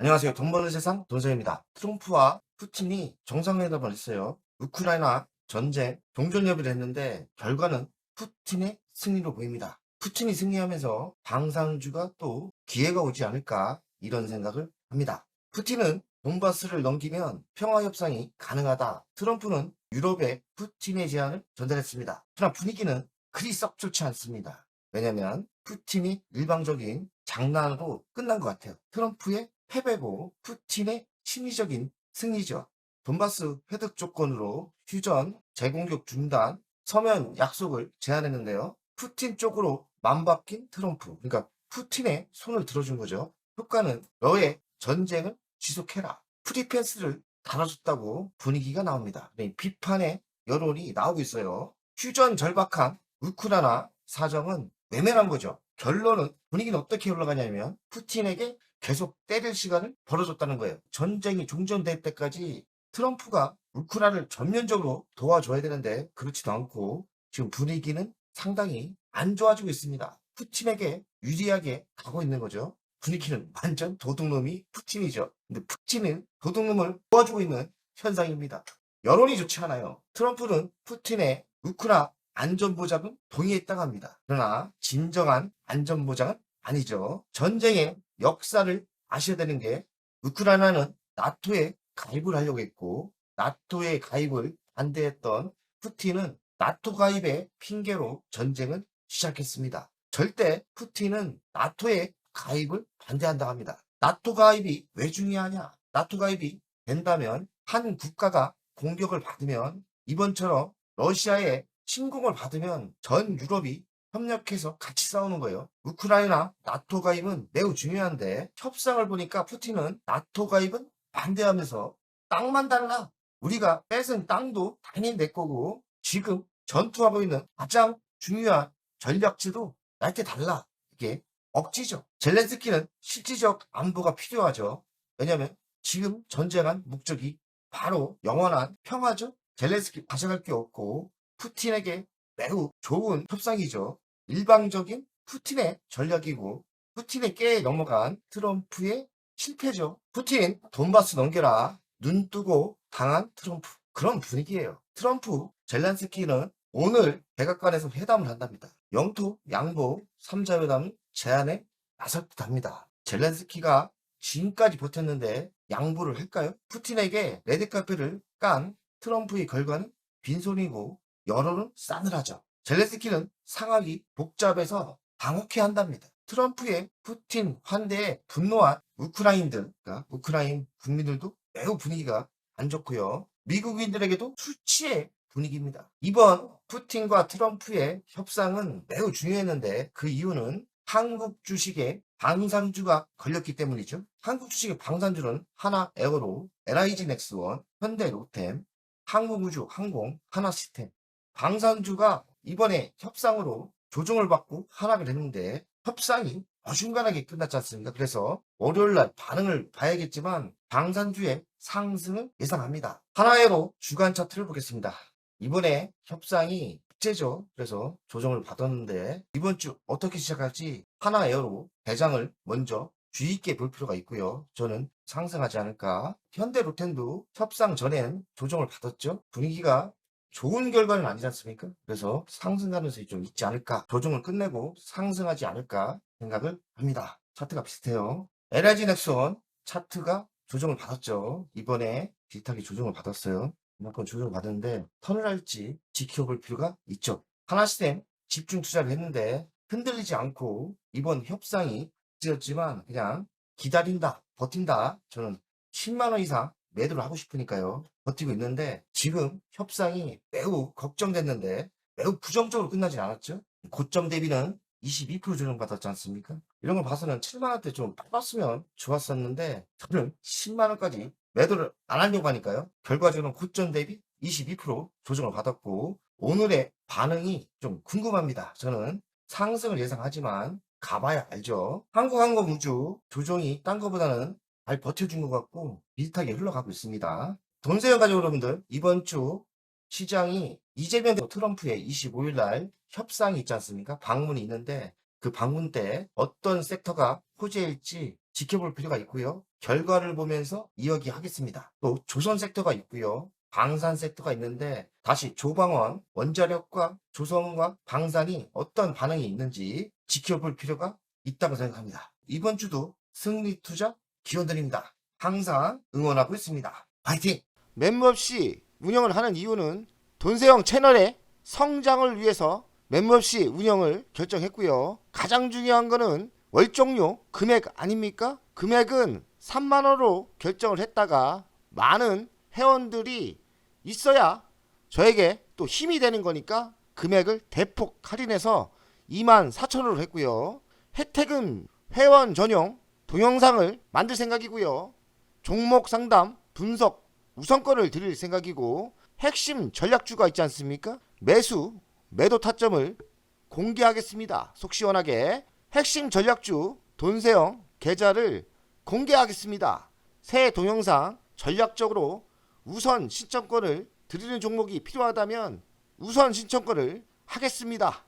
안녕하세요. 돈 버는 세상 돈세입니다. 트럼프와 푸틴이 정상회담을 했어요. 우크라이나 전쟁 종전 협의를 했는데 결과는 푸틴의 승리로 보입니다. 푸틴이 승리하면서 방산주가 또 기회가 오지 않을까 이런 생각을 합니다. 푸틴은 돈바스를 넘기면 평화 협상이 가능하다. 트럼프는 유럽에 푸틴의 제안을 전달했습니다. 그러나 분위기는 그리 썩 좋지 않습니다. 왜냐면 푸틴이 일방적인 장난으로 끝난 것 같아요. 트럼프의 패배고 푸틴의 심리적인 승리죠. 돈바스 회득 조건으로 휴전, 재공격 중단, 서면 약속을 제안했는데요. 푸틴 쪽으로 맘바뀐 트럼프. 그러니까 푸틴의 손을 들어준 거죠. 효과는 너의 전쟁을 지속해라. 프리펜스를 달아줬다고 분위기가 나옵니다. 네, 비판의 여론이 나오고 있어요. 휴전 절박한 우크라이나 사정은 외면한 거죠. 결론은 분위기는 어떻게 흘러가냐면 푸틴에게 계속 때릴 시간을 벌어줬다는 거예요. 전쟁이 종전될 때까지 트럼프가 우크라이나를 전면적으로 도와줘야 되는데 그렇지도 않고 지금 분위기는 상당히 안 좋아지고 있습니다. 푸틴에게 유리하게 가고 있는 거죠. 분위기는 완전 도둑놈이 푸틴이죠. 근데 푸틴은 도둑놈을 도와주고 있는 현상입니다. 여론이 좋지 않아요. 트럼프는 푸틴의 우크라 안전보장은 동의했다고 합니다. 그러나 진정한 안전보장은 아니죠. 전쟁의 역사를 아셔야 되는 게 우크라이나는 나토에 가입을 하려고 했고 나토에 가입을 반대했던 푸틴은 나토 가입의 핑계로 전쟁을 시작했습니다. 절대 푸틴은 나토에 가입을 반대한다고 합니다. 나토 가입이 왜 중요하냐? 나토 가입이 된다면 한 국가가 공격을 받으면 이번처럼 러시아의 침공을 받으면 전 유럽이 협력해서 같이 싸우는 거예요. 우크라이나 나토 가입은 매우 중요한데 협상을 보니까 푸틴은 나토 가입은 반대하면서 땅만 달라. 우리가 뺏은 땅도 당연히 내 거고 지금 전투하고 있는 가장 중요한 전략지도 나한테 달라. 이게 억지죠. 젤렌스키는 실질적 안보가 필요하죠. 왜냐하면 지금 전쟁한 목적이 바로 영원한 평화죠. 젤렌스키 가져갈 게 없고 푸틴에게 매우 좋은 협상이죠. 일방적인 푸틴의 전략이고 푸틴의 깨에 넘어간 트럼프의 실패죠. 푸틴 돈바스 넘겨라. 눈 뜨고 당한 트럼프. 그런 분위기예요. 트럼프 젤란스키는 오늘 백악관에서 회담을 한답니다. 영토 양보 3자 회담 제안에 나설 듯합니다. 젤란스키가 지금까지 버텼는데 양보를 할까요? 푸틴에게 레드카페를 깐 트럼프의 결과는 빈손이고 여론은 싸늘하죠. 젤렌스키는 상황이 복잡해서 당혹해 한답니다. 트럼프의 푸틴 환대에 분노한 우크라인들, 그러니까 우크라인 국민들도 매우 분위기가 안 좋고요. 미국인들에게도 술 취해 분위기입니다. 이번 푸틴과 트럼프의 협상은 매우 중요했는데 그 이유는 한국 주식에 방산주가 걸렸기 때문이죠. 한국 주식의 방산주는 하나 에어로, LIG 넥스원, 현대 로템, 항공우주, 항공, 하나시스템. 방산주가 이번에 협상으로 조정을 받고 하락을 했는데 협상이 어중간하게 끝났지 않습니까? 그래서 월요일날 반응을 봐야겠지만 방산주의 상승을 예상합니다. 하나에로 주간 차트를 보겠습니다. 이번에 협상이 국제죠. 그래서 조정을 받았는데 이번 주 어떻게 시작할지 하나에어로 대장을 먼저 주의 있게 볼 필요가 있고요. 저는 상승하지 않을까. 현대 로텐도 협상 전엔 조정을 받았죠. 분위기가 좋은 결과는 아니지 않습니까? 그래서 상승 가능성이 좀 있지 않을까. 조정을 끝내고 상승하지 않을까 생각을 합니다. 차트가 비슷해요. LIG 넥슨 차트가 조정을 받았죠. 이번에 비슷하게 조정을 받았어요. 이만큼 조정을 받았는데 턴을 할지 지켜볼 필요가 있죠. 하나시스템 집중 투자를 했는데 흔들리지 않고 이번 협상이 지었지만 그냥 기다린다, 버틴다. 저는 10만 원 이상 매도를 하고 싶으니까요. 버티고 있는데 지금 협상이 매우 걱정됐는데 매우 부정적으로 끝나진 않았죠. 고점 대비는 22% 조정 받았지 않습니까? 이런 걸 봐서는 7만 원대 좀 뽑았으면 좋았었는데 저는 10만 원까지 매도를 안 하려고 하니까요. 결과적으로 고점 대비 22% 조정을 받았고 오늘의 반응이 좀 궁금합니다. 저는 상승을 예상하지만 가봐야 알죠. 한국항공우주 조정이 딴 거보다는 잘 버텨준 것 같고 비슷하게 흘러가고 있습니다. 돈세요 가족 여러분들 이번 주 시장이 이재명 대 트럼프의 25일 날 협상이 있지 않습니까? 방문이 있는데 그 방문 때 어떤 섹터가 호재일지 지켜볼 필요가 있고요. 결과를 보면서 이야기하겠습니다. 또 조선 섹터가 있고요. 방산 섹터가 있는데 다시 조방원, 원자력과 조선과 방산이 어떤 반응이 있는지 지켜볼 필요가 있다고 생각합니다. 이번 주도 승리 투자 기원드립니다. 항상 응원하고 있습니다. 파이팅! 멤버 없이 운영을 하는 이유는 돈세형 채널의 성장을 위해서 멤버 없이 운영을 결정했고요. 가장 중요한 거는 월정료 금액 아닙니까? 금액은 3만 원으로 결정을 했다가 많은 회원들이 있어야 저에게 또 힘이 되는 거니까 금액을 대폭 할인해서 2만 4천 원으로 했고요. 혜택은 회원 전용 동영상을 만들 생각이고요. 종목 상담, 분석, 우선권을 드릴 생각이고 핵심 전략주가 있지 않습니까? 매수, 매도 타점을 공개하겠습니다. 속 시원하게 핵심 전략주 돈세형 계좌를 공개하겠습니다. 새 동영상 전략적으로 우선 신청권을 드리는 종목이 필요하다면 우선 신청권을 하겠습니다.